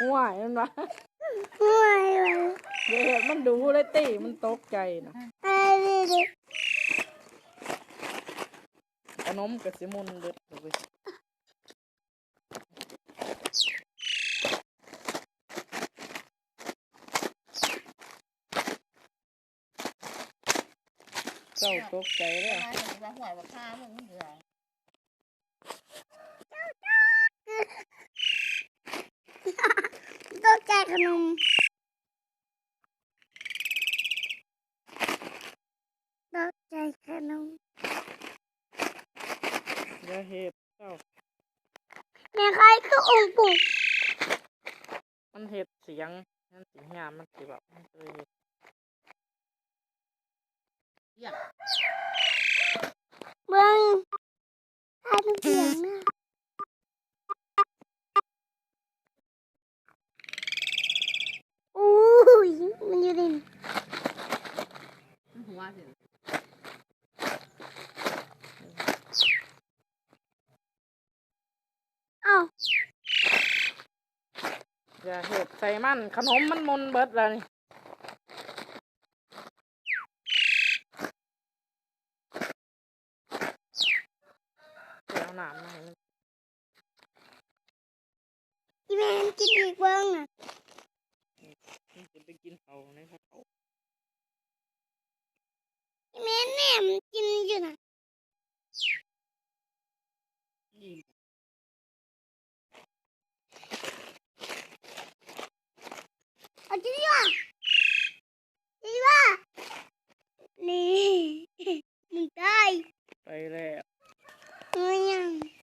ห่วยมันวะห่วยว่ะเดี๋ยวเห็นมันดูเลยตีมันตกใจนะเอ้ยดิดิขนมกับสิมุนเบิดเลยเจ้าตกใจเลยว่าหวยว่าข้ามึงเหนื่อย ตกใจ ขนม ตกใจขนมอย่าเห็ดเจ้าแม่ใครคือองค์ปู่มันเห็ดเสียงนั่นสีงามมันสิแบบมันเคย หัวสิเอ้าอย่าเห็ดใส่มันขนมมันมุนเบิดแล้วนี่เดี๋ยวเอาหนามมาให้มันอีแม่นกินอีกเบิ้งน่ะ มันจะไปกินเขาในพระเขา อี แม่น